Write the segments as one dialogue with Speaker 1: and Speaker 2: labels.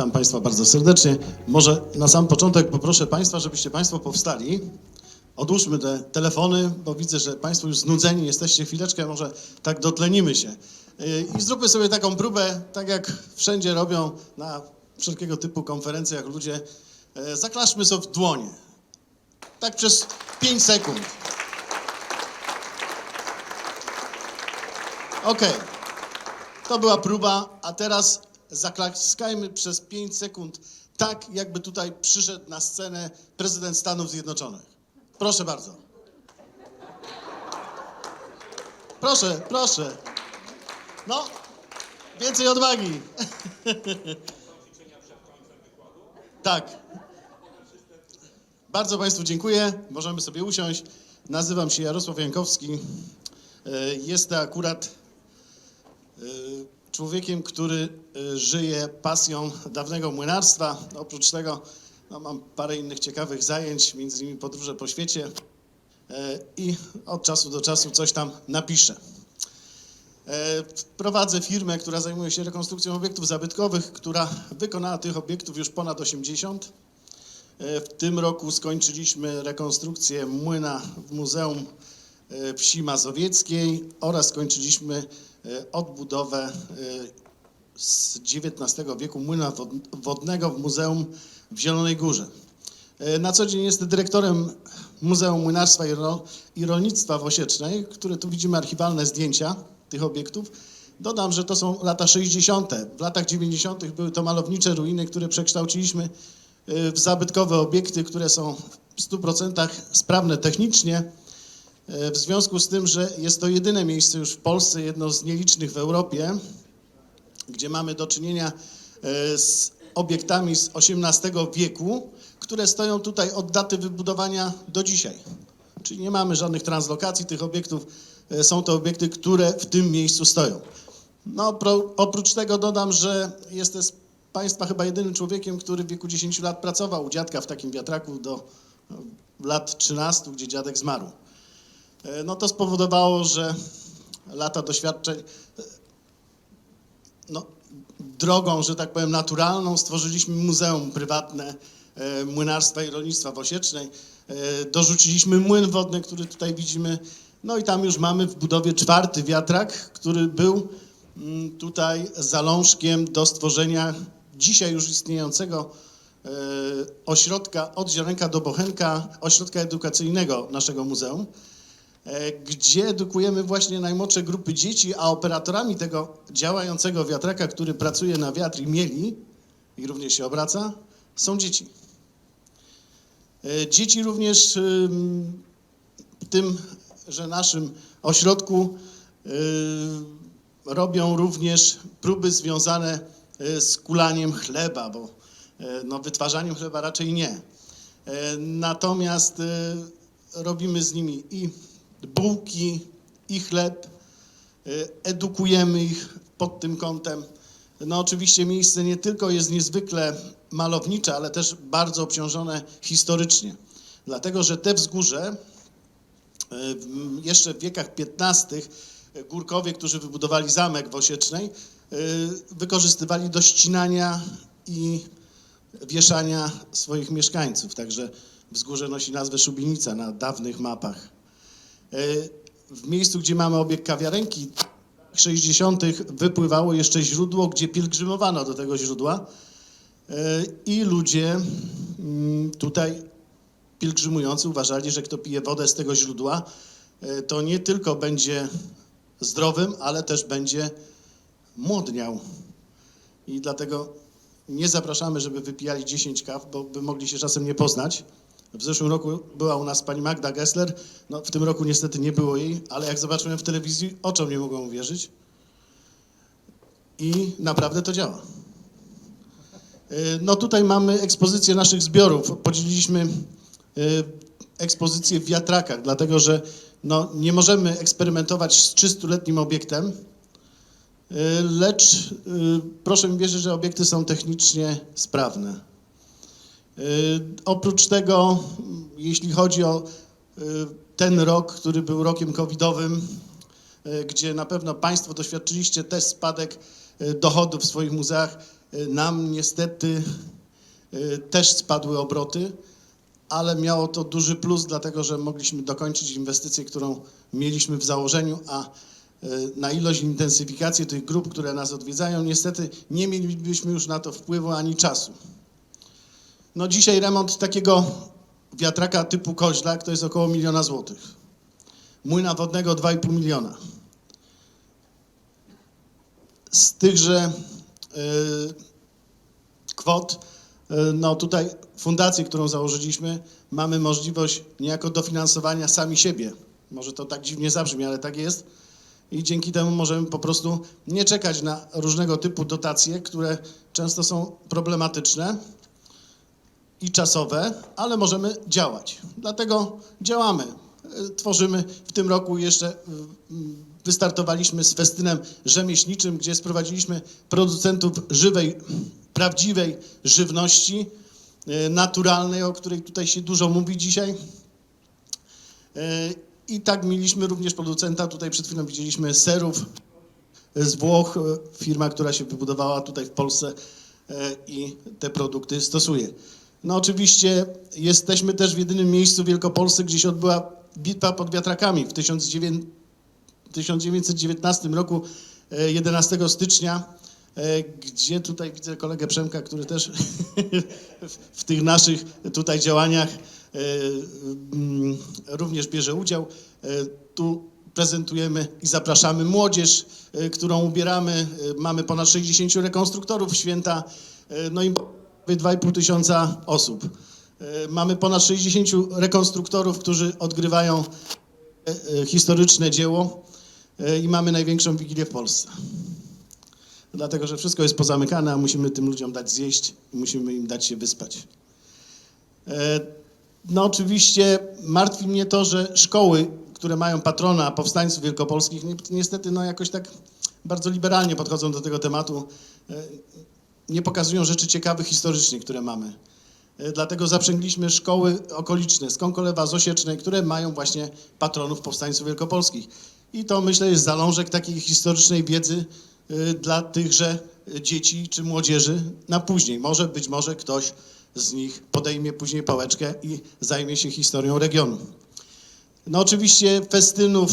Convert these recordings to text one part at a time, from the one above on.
Speaker 1: Witam Państwa bardzo serdecznie. Może na sam początek poproszę Państwa, żebyście Państwo powstali. Odłóżmy te telefony, bo widzę, że Państwo już znudzeni jesteście. Chwileczkę, może tak dotlenimy się. Yy, I zróbmy sobie taką próbę, tak jak wszędzie robią na wszelkiego typu konferencjach ludzie. Yy, Zaklaszmy sobie w dłonie. Tak przez 5 sekund. Okej. To była próba, a teraz zaklaskajmy przez 5 sekund, tak jakby tutaj przyszedł na scenę prezydent Stanów Zjednoczonych. Proszę bardzo. Proszę, proszę. No, więcej odwagi. Tak. Bardzo Państwu dziękuję. Możemy sobie usiąść. Nazywam się Jarosław Jankowski. E, Jestem akurat człowiekiem, który y, żyje pasją dawnego młynarstwa. Oprócz tego no, mam parę innych ciekawych zajęć, między innymi podróże po świecie y, i od czasu do czasu coś tam napiszę. E, Prowadzę firmę, która zajmuje się rekonstrukcją obiektów zabytkowych, która wykonała tych obiektów już ponad 80. E, W tym roku skończyliśmy rekonstrukcję młyna w Muzeum e, Wsi Mazowieckiej oraz skończyliśmy e, odbudowę e, z XIX wieku młyna wod- wodnego w Muzeum w Zielonej Górze. E, Na co dzień jest dyrektorem Muzeum Młynarstwa i Ro- i Rolnictwa w Osiecznej, które tu widzimy archiwalne zdjęcia tych obiektów. Dodam, że to są lata 60. W latach 90. były to malownicze ruiny, które przekształciliśmy e, w zabytkowe obiekty, które są w 100% sprawne technicznie. E, W związku z tym, że jest to jedyne miejsce już w Polsce, jedno z nielicznych w Europie, gdzie mamy do czynienia e, z obiektami z XVIII wieku, które stoją tutaj od daty wybudowania do dzisiaj. Czyli nie mamy żadnych translokacji tych obiektów. e, Są to obiekty, które w tym miejscu stoją. No, pro, oprócz tego dodam, że jestem z Państwa chyba jedynym człowiekiem, który w wieku 10 lat pracował u dziadka w takim wiatraku do e, lat 13, gdzie dziadek zmarł. E, No to spowodowało, że lata doświadczeń e, no, drogą, że tak powiem, naturalną stworzyliśmy muzeum prywatne e, młynarstwa i rolnictwa w Osiecznej. Dorzuciliśmy młyn wodny, który tutaj widzimy. No i tam już mamy w budowie czwarty wiatrak, który był mm, tutaj zalążkiem do stworzenia dzisiaj już istniejącego ośrodka od Ziarenka do Bochenka, ośrodka edukacyjnego naszego muzeum gdzie edukujemy właśnie najmłodsze grupy dzieci, a operatorami tego działającego wiatraka, który pracuje na wiatr i mieli, i również się obraca, są dzieci. E, Dzieci również w tym, że naszym ośrodku y, robią również próby związane y, z kulaniem chleba, bo y, no, wytwarzaniem chleba raczej nie. E, Natomiast y, robimy z nimi i bułki, i chleb, y, edukujemy ich pod tym kątem. No oczywiście miejsce nie tylko jest niezwykle malownicze, ale też bardzo obciążone historycznie. Dlatego, że te wzgórze w- jeszcze w wiekach XV górkowie, którzy wybudowali zamek w Osiecznej, y, wykorzystywali do ścinania i wieszania swoich mieszkańców. Także wzgórze nosi nazwę Szubienica na dawnych mapach. E, W miejscu, gdzie mamy obiekt kawiarenki, w 60. wypływało jeszcze źródło, gdzie pielgrzymowano do tego źródła E, i ludzie mm, tutaj pielgrzymujący uważali, że kto pije wodę z tego źródła, e, to nie tylko będzie zdrowym, ale też będzie młodniał. I dlatego nie zapraszamy, żeby wypijali 10 kaw, bo by mogli się czasem nie poznać. W zeszłym roku była u nas pani Magda Gessler. No, w tym roku niestety nie było jej, ale jak zobaczyłem w telewizji, oczom nie mogłem uwierzyć. I naprawdę to działa. Y, No tutaj mamy ekspozycję naszych zbiorów. Podzieliliśmy y, ekspozycję w wiatrakach, dlatego że no, nie możemy eksperymentować z 300-letnim obiektem, y, lecz proszę mi wierzyć, że obiekty są technicznie sprawne. Y, Oprócz tego, m, jeśli chodzi o y, ten rok, który był rokiem covidowym, e, gdzie na pewno Państwo doświadczyliście też spadek dochodów w swoich muzeach. Nam niestety też spadły obroty, ale miało to duży plus, dlatego że mogliśmy dokończyć inwestycję, którą mieliśmy w założeniu, a na ilość intensyfikację tych grup, które nas odwiedzają, niestety nie mielibyśmy już na to wpływu ani czasu. No dzisiaj remont takiego wiatraka typu koźlak to jest około miliona złotych. Młyna wodnego 2,5 miliona. Z tychże y, kwot, y, no tutaj fundację, którą założyliśmy, mamy możliwość niejako dofinansowania sami siebie. Może to tak dziwnie zabrzmi, ale tak jest. I dzięki temu możemy po prostu nie czekać na różnego typu dotacje, które często są problematyczne i czasowe, ale możemy działać. Dlatego działamy. Y, Tworzymy w tym roku jeszcze wystartowaliśmy z festynem rzemieślniczym, gdzie sprowadziliśmy producentów żywej, prawdziwej żywności y, naturalnej, o której tutaj się dużo mówi dzisiaj. Y, I tak mieliśmy również producenta, tutaj przed chwilą widzieliśmy serów z Włoch, firma, która się wybudowała tutaj w Polsce i te produkty stosuje. No oczywiście jesteśmy też w jedynym miejscu w Wielkopolsce, gdzie się odbyła bitwa pod wiatrakami w 1900 1919 roku, e, 11 stycznia, e, gdzie tutaj widzę kolegę Przemka, który też w- tych naszych tutaj działaniach e, mm, również bierze udział. E, Tu prezentujemy i zapraszamy młodzież, e, którą ubieramy. E, Mamy ponad 60 rekonstruktorów święta, e, no i 2,5 tysiąca osób. E, Mamy ponad 60 rekonstruktorów, którzy odgrywają e, e, historyczne dzieło i mamy największą wigilię w Polsce. Dlatego, że wszystko jest pozamykane, a musimy tym ludziom dać zjeść i musimy im dać się wyspać. No oczywiście martwi mnie to, że szkoły, które mają patrona powstańców wielkopolskich, ni- niestety no jakoś tak bardzo liberalnie podchodzą do tego tematu. E, Nie pokazują rzeczy ciekawych historycznie, które mamy. E, Dlatego zaprzęgliśmy szkoły okoliczne z Konkolewa, z Osiecznej, które mają właśnie patronów powstańców wielkopolskich. I to myślę jest zalążek takiej historycznej wiedzy y, dla tychże dzieci czy młodzieży na później. Może być może ktoś z nich podejmie później pałeczkę i zajmie się historią regionu. No oczywiście festynów,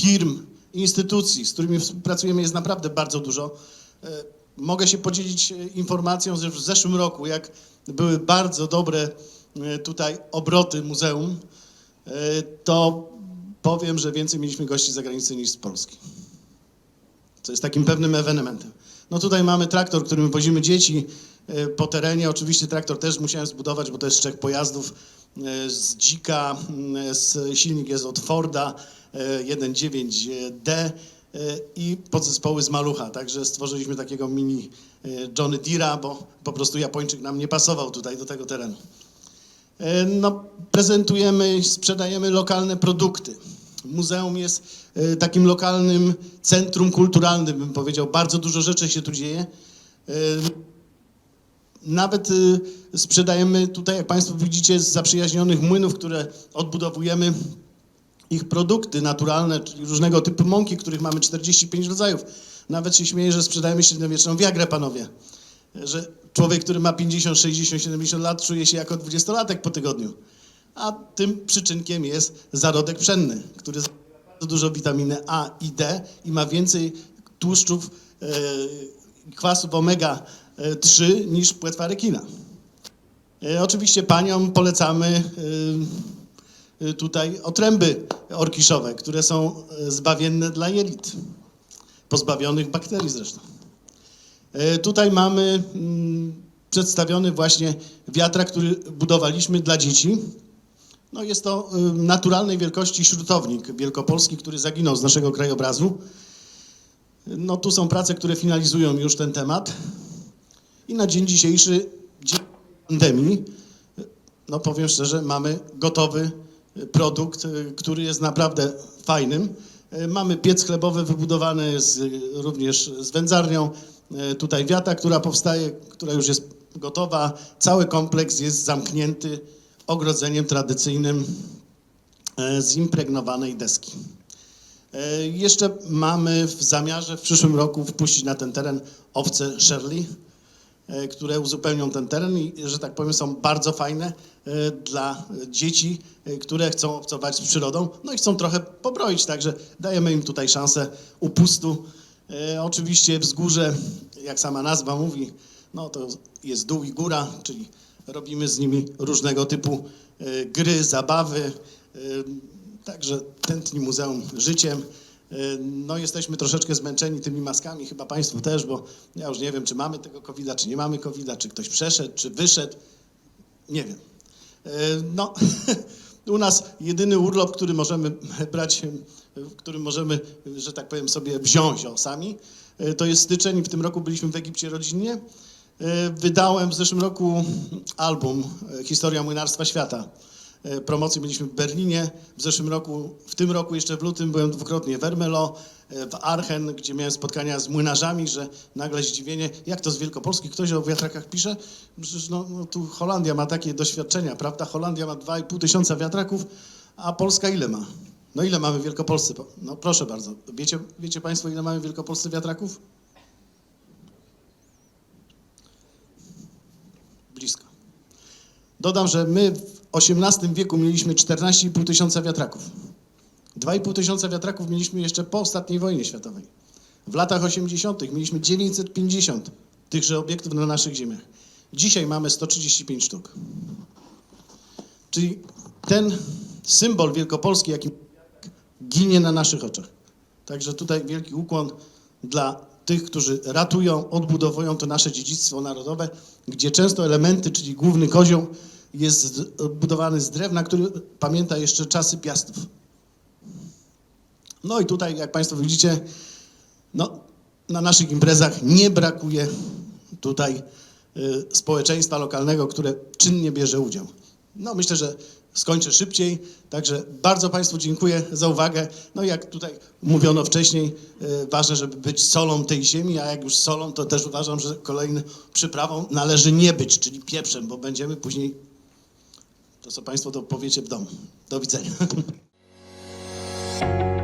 Speaker 1: firm, instytucji, z którymi współpracujemy jest naprawdę bardzo dużo. Mogę się podzielić e, informacją, że w zeszłym roku, jak były bardzo dobre e, tutaj obroty muzeum, e, to powiem, że więcej mieliśmy gości z zagranicy niż z Polski. Co jest takim pewnym ewenementem. No tutaj mamy traktor, którym wozimy dzieci po terenie. Oczywiście traktor też musiałem zbudować, bo to jest trzech pojazdów z Dzika, z, silnik jest od Forda e, 1.9D e, i podzespoły z Malucha. Także stworzyliśmy takiego mini e, Johnny Deere'a, bo po prostu Japończyk nam nie pasował tutaj do tego terenu. E, No, prezentujemy, sprzedajemy lokalne produkty. Muzeum jest e, takim lokalnym centrum kulturalnym, bym powiedział. Bardzo dużo rzeczy się tu dzieje. Nawet sprzedajemy tutaj, jak Państwo widzicie, z zaprzyjaźnionych młynów, które odbudowujemy ich produkty naturalne, czyli różnego typu mąki, których mamy 45 rodzajów. Nawet się śmieję, że sprzedajemy średniowieczną wiagrę, panowie. Że człowiek, który ma 50, 60, 70 lat, czuje się jako dwudziestolatek po tygodniu. A tym przyczynkiem jest zarodek pszenny, który zawiera bardzo dużo witaminy A i D i ma więcej tłuszczów, e, kwasów omega-3 niż płetwa rekina. E, Oczywiście paniom polecamy e, e, tutaj otręby orkiszowe, które są e, zbawienne dla jelit, pozbawionych bakterii zresztą. E, Tutaj mamy mm, przedstawiony właśnie wiatrak, który budowaliśmy dla dzieci. No jest to y, naturalnej wielkości śrutownik wielkopolski, który zaginął z naszego krajobrazu. No tu są prace, które finalizują już ten temat. I na dzień dzisiejszy, dzięki pandemii, no powiem szczerze, mamy gotowy y, produkt, y, który jest naprawdę fajnym. Y, Mamy piec chlebowy wybudowany z, również z wędzarnią. Y, Tutaj wiata, która powstaje, która już jest gotowa. Cały kompleks jest zamknięty ogrodzeniem tradycyjnym z impregnowanej deski. Jeszcze mamy w zamiarze w przyszłym roku wpuścić na ten teren owce Shirley, które uzupełnią ten teren i, że tak powiem, są bardzo fajne e, dla dzieci, e, które chcą obcować z przyrodą, no i chcą trochę pobroić, także dajemy im tutaj szansę upustu. E, Oczywiście wzgórze, jak sama nazwa mówi, no to jest dół i góra, czyli robimy z nimi różnego typu e, gry, zabawy, e, Także tętni muzeum życiem. E, No jesteśmy troszeczkę zmęczeni tymi maskami, chyba Państwo też, bo ja już nie wiem, czy mamy tego covid czy nie mamy covid czy ktoś przeszedł, czy wyszedł. Nie wiem. E, No, u nas jedyny urlop, który możemy brać, w którym możemy, że tak powiem, sobie wziąć o sami, e, to jest styczeń w tym roku byliśmy w Egipcie rodzinnie. Wydałem w zeszłym roku album Historia Młynarstwa Świata. E, Promocji byliśmy w Berlinie. W zeszłym roku, w tym roku jeszcze w lutym byłem dwukrotnie w Ermelo, e, w Aachen, gdzie miałem spotkania z młynarzami, że nagle zdziwienie, jak to z Wielkopolski ktoś o wiatrakach pisze? Przecież no, no tu Holandia ma takie doświadczenia, prawda? Holandia ma 2,5 tysiąca wiatraków, a Polska ile ma? No ile mamy w Wielkopolsce? No proszę bardzo. Wiecie, wiecie Państwo, ile mamy w Wielkopolsce wiatraków? Blisko. Dodam, że my XVIII wieku mieliśmy 14,5 tysiąca wiatraków. 2,5 tysiąca wiatraków mieliśmy jeszcze po ostatniej wojnie światowej. W latach 80. mieliśmy 950 tychże obiektów na naszych ziemiach. Dzisiaj mamy 135 sztuk. Czyli ten symbol wielkopolski, jaki ginie na naszych oczach. Także tutaj wielki ukłon dla tych, którzy ratują, odbudowują to nasze dziedzictwo narodowe, gdzie często elementy, czyli główny kozioł, jest budowany z drewna, który pamięta jeszcze czasy piastów. No i tutaj, jak Państwo widzicie, no, na naszych imprezach nie brakuje tutaj y, społeczeństwa lokalnego, które czynnie bierze udział. No myślę, że skończę szybciej, także bardzo Państwu dziękuję za uwagę. No jak tutaj mówiono wcześniej, y, ważne, żeby być solą tej ziemi, a jak już solą, to też uważam, że kolejną przyprawą należy nie być, czyli pieprzem, bo będziemy później, to co Państwo to powiecie w domu. Do widzenia.